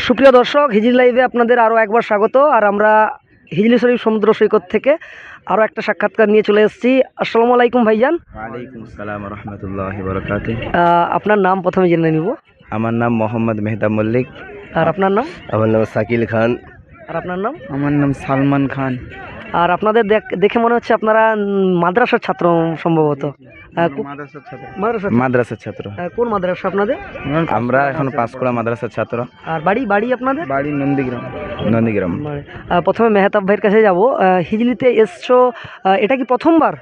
সুপ্রিয় দর্শক হিজলি লাইভে আপনাদের আরও একবার স্বাগত। আর আমরা হিজলি শরীফ সমুদ্র সৈকত থেকে আরও একটা সাক্ষাৎকার নিয়ে চলে এসেছি। আসসালামু আলাইকুম ভাইজান। আপনার নাম প্রথমে জেনে নিব। আমার নাম মোহাম্মদ মেহতাব মল্লিক। আর আপনার নাম? আমার নাম সাকিল খান। আর আপনার নাম? আমার নাম সালমান খান। আর আপনাদের দেখ- দেখে মনে হচ্ছে আপনারা মাদ্রাসার ছাত্র সম্ভবত। মাদ্রাসার ছাত্র। কোন মাদ্রাসা আপনাদের? আমরা এখন পাঁশকুড়া মাদ্রাসার ছাত্র। আর বাড়ি বাড়ি আপনাদের? বাড়ি নন্দীগ্রাম। নন্দীগ্রাম। প্রথমে মেহতাব ভাইয়ের কাছে যাব। হিজলিতে এসছো এটা কি প্রথমবার?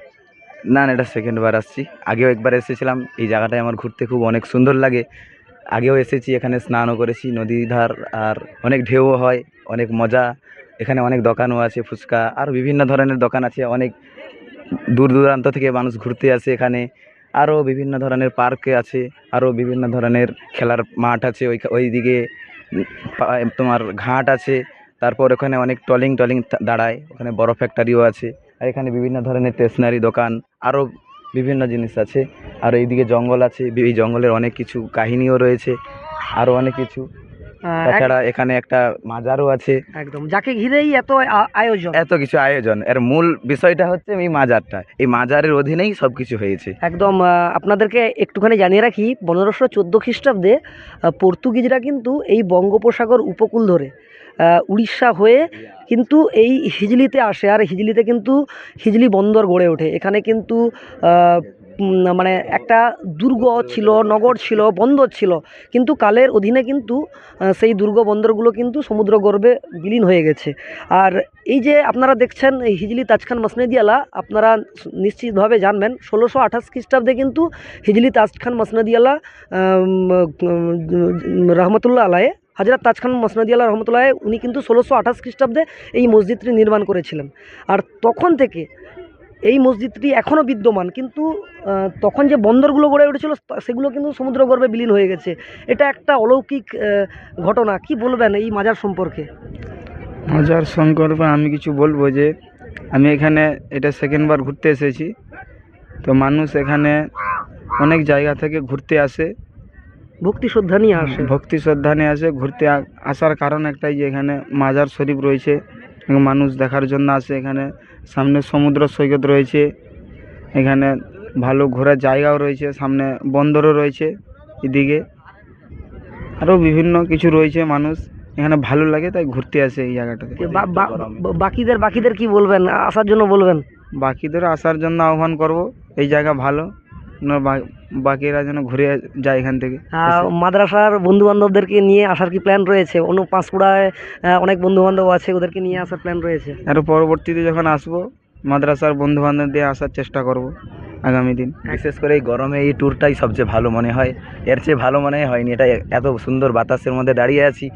না না এটা সেকেন্ড বার আসছি। আগেও একবার এসেছিলাম। এই জায়গাটায় আমার ঘুরতে খুব অনেক সুন্দর লাগে। আগেও এসেছি এখানে স্নানও করেছি নদীর ধার আর অনেক ঢেউ হয় অনেক মজা। এখানে অনেক দোকানও আছে ফুচকা আর বিভিন্ন ধরনের দোকান আছে অনেক দূর দূরান্ত থেকে মানুষ ঘুরতে আসে এখানে। আরও বিভিন্ন ধরনের পার্কে আছে আরও বিভিন্ন ধরনের খেলার মাঠ আছে, ওই ওই দিকে তোমার ঘাট আছে, তারপর ওখানে অনেক টলিং টলিং দাঁড়ায়, ওখানে বড় ফ্যাক্টরিও আছে, আর এখানে বিভিন্ন ধরনের স্টেশনারি দোকান আরও বিভিন্ন জিনিস আছে, আর এইদিকে জঙ্গল আছে, এই জঙ্গলের অনেক কিছু কাহিনীও রয়েছে আরও অনেক কিছু। তাছাড়া এখানে একটা মাজারও আছে। একদম যাকে ঘিরেই এত আয়োজন। এত কিছু আয়োজন। এর মূল বিষয়টা হচ্ছে এই মাজারটা। এই মাজারের অধীনেই সব কিছু হয়েছে। একদম আপনাদেরকে একটুখানি জানিয়ে রাখি পনেরোশো চোদ্দ খ্রিস্টাব্দে পর্তুগিজরা কিন্তু এই বঙ্গোপসাগর উপকূল ধরে আহ, উড়িষ্যা হয়ে কিন্তু এই হিজলিতে আসে। আর হিজলিতে কিন্তু হিজলি বন্দর গড়ে ওঠে। এখানে কিন্তু মানে একটা দুর্গ ছিল, নগর ছিল, বন্দর ছিল। কিন্তু কালের অধীনে কিন্তু সেই দুর্গ বন্দরগুলো কিন্তু সমুদ্র গর্ভে বিলীন হয়ে গেছে। আর এই যে আপনারা দেখছেন এই হিজলি তাজখান মসনদিয়ালা আপনারা নিশ্চিতভাবে জানবেন, ষোলোশো আঠাশ খ্রিস্টাব্দে কিন্তু হিজলি তাজখান মসনদিয়ালা রহমতুল্লাহ আলাহে হাজরত তাজখান মসনদিয়ালা রহমতুল্লাহ উনি কিন্তু ষোলোশো আঠাশ খ্রিস্টাব্দে এই মসজিদটি নির্মাণ করেছিলেন। আর তখন থেকে এই মসজিদটি এখনও বিদ্যমান কিন্তু তখন যে বন্দরগুলো গড়ে উঠেছিল সেগুলো কিন্তু সমুদ্র গর্ভে বিলীন হয়ে গেছে। এটা একটা অলৌকিক ঘটনা কি বলবেন এই মাজার সম্পর্কে? মাজার সংকল্পে আমি কিছু বলব যে আমি এখানে এটা সেকেন্ডবার ঘুরতে এসেছি। তো মানুষ এখানে অনেক জায়গা থেকে ঘুরতে আসে। ভক্তি শ্রদ্ধা নিয়ে আসে। ভক্তি শ্রদ্ধা নিয়ে আসে ঘুরতে আসার কারণ একটাই যে এখানে মাজার শরীফ রয়েছে মানুষ দেখার জন্য আসে এখানে। সামনে সমুদ্র সৈকত রয়েছে। এখানে ভালো ঘোরার জায়গাও রয়েছে সামনে বন্দরও রয়েছে এদিকে। আরও বিভিন্ন কিছু রয়েছে মানুষ। এখানে ভালো লাগে তাই ঘুরতে আসে এই জায়গাটাতে। বাকিদের বাকিদের কি বলবেন? আসার জন্য বলবেন? বাকিদের আসার জন্য আহ্বান করব এই জায়গা ভালো। বাকিরা যেন ঘুরে যায় এখান থেকে। আহ, মাদ্রাসার বন্ধু বান্ধবদেরকে নিয়ে আসার কি প্ল্যান রয়েছে? অন্য পাঁশকুড়ায় অনেক বন্ধু বান্ধব আছে ওদেরকে নিয়ে আসার প্ল্যান রয়েছে? আর পরবর্তীতে যখন আসব মাদ্রাসার বন্ধু বান্ধব দিয়ে আসার চেষ্টা করব আগামী দিন। বিশেষ করে এই গরমে এই ট্যুরটাই সবচেয়ে ভালো মনে হয়। এর চেয়ে ভালো মনে হয়নি এটা এত সুন্দর বাতাসের মধ্যে দাঁড়িয়ে আছি।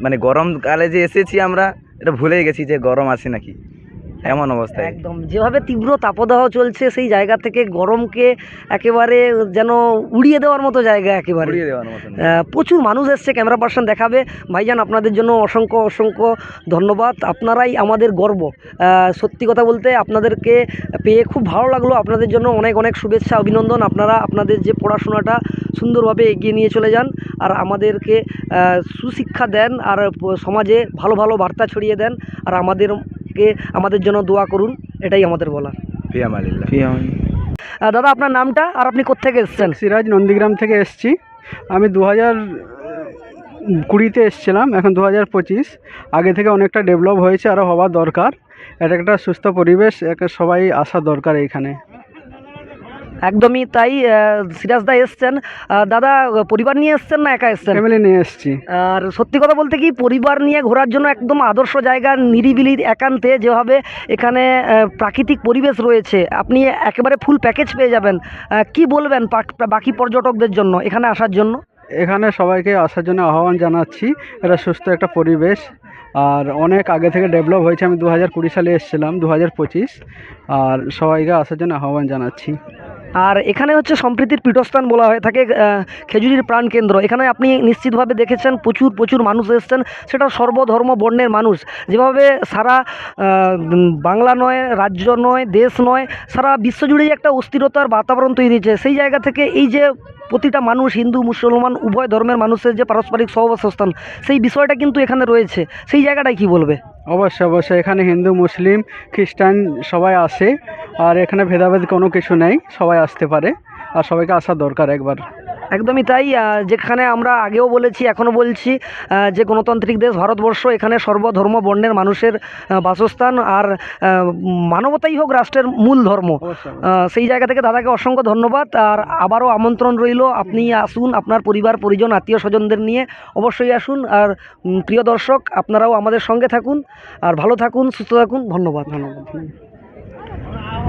মানে গরমকালে যে এসেছি আমরা এটা ভুলেই গেছি যে গরম আছে নাকি। এমন অবস্থা একদম যেভাবে তীব্র তাপদাহ চলছে সেই জায়গা থেকে গরমকে একেবারে যেন উড়িয়ে দেওয়ার মতো জায়গা একেবারে। উড়িয়ে দেওয়ার মতন প্রচুর মানুষ এসছে ক্যামেরা পার্সন দেখাবে। ভাইজান আপনাদের জন্য অসংখ্য অসংখ্য ধন্যবাদ। আপনারাই আমাদের গর্ব। সত্যি কথা বলতে আপনাদেরকে পেয়ে খুব ভালো লাগল। আপনাদের জন্য অনেক অনেক শুভেচ্ছা অভিনন্দন। আপনারা আপনাদের যে পড়াশোনাটা সুন্দরভাবে এগিয়ে নিয়ে চলে যান আর আমাদেরকে সুশিক্ষা দেন আর সমাজে ভালো ভালো বার্তা ছড়িয়ে দেন। আর আমাদেরকে আমাদের জন্য দোয়া করুন এটাই আমাদের আমি দাদা আপনার নামটা আর আপনি কোথেকে এসছেন? সিরাজ নন্দীগ্রাম থেকে এসছি। আমি দু হাজার কুড়িতে এসছিলাম এখন দু হাজার পঁচিশ। আগে থেকে অনেকটা ডেভেলপ হয়েছে আরও হওয়া দরকার। এটা একটা সুস্থ পরিবেশ একটা সবাই আসা দরকার এইখানে। একদমই তাই সিরাজ দা এসছেন। দাদা পরিবার নিয়ে এসছেন না একা এসছেন? ফ্যামিলি নিয়ে এসেছি। আর সত্যি কথা বলতে কি পরিবার নিয়ে ঘোরার জন্য একদম আদর্শ জায়গা নিরিবিলি একান্তে যেভাবে এখানে প্রাকৃতিক পরিবেশ রয়েছে আপনি একেবারে ফুল প্যাকেজ পেয়ে যাবেন। কি বলবেন বাকি পর্যটকদের জন্য এখানে আসার জন্য? এখানে সবাইকে আসার জন্য আহ্বান জানাচ্ছি এটা সুস্থ একটা পরিবেশ। আর অনেক আগে থেকে ডেভেলপ হয়েছে আমি দু হাজার কুড়ি সালে এসেছিলাম দু হাজার পঁচিশ। আর সবাইকে আসার জন্য আহ্বান জানাচ্ছি। আর এখানে হচ্ছে সম্প্রীতির পীঠস্থান বলা হয়ে থাকে খেজুরির প্রাণ কেন্দ্র। এখানে আপনি নিশ্চিতভাবে দেখেছেন, প্রচুর প্রচুর মানুষ এসেছেন। সেটা সর্বধর্ম বর্ণের মানুষ। যেভাবে সারা বাংলা নয়, রাজ্য নয়, দেশ নয়, সারা বিশ্বজুড়েই একটা অস্থিরতার বাতাবরণ তৈরি হয়েছে। সেই জায়গা থেকে এই যে প্রতিটা মানুষ, হিন্দু, মুসলমান, উভয় ধর্মের মানুষের যে পারস্পরিক সহবাসস্থান, সেই বিষয়টা কিন্তু এখানে রয়েছে। সেই জায়গাটাই কি বলবে? অবশ্যই অবশ্যই। এখানে হিন্দু, মুসলিম, খ্রিস্টান সবাই আসে আর এখানে ভেদাভেদ কোনো কিছু নেই, সবাই আসতে পারে। আর সবাইকে আসা দরকার একবার। একদমই তাই যেখানে আমরা আগেও বলেছি এখনও বলছি যে গণতান্ত্রিক দেশ ভারতবর্ষ এখানে সর্বধর্ম বর্ণের মানুষের বাসস্থান আর মানবতাই হোক রাষ্ট্রের মূল ধর্ম। সেই জায়গা থেকে দাদাকে অসংখ্য ধন্যবাদ। আর আবারও আমন্ত্রণ রইল আপনি আসুন আপনার পরিবার পরিজন আত্মীয় স্বজনদের নিয়ে অবশ্যই আসুন। আর প্রিয় দর্শক আপনারাও আমাদের সঙ্গে থাকুন। আর ভালো থাকুন সুস্থ থাকুন ধন্যবাদ। ধন্যবাদ।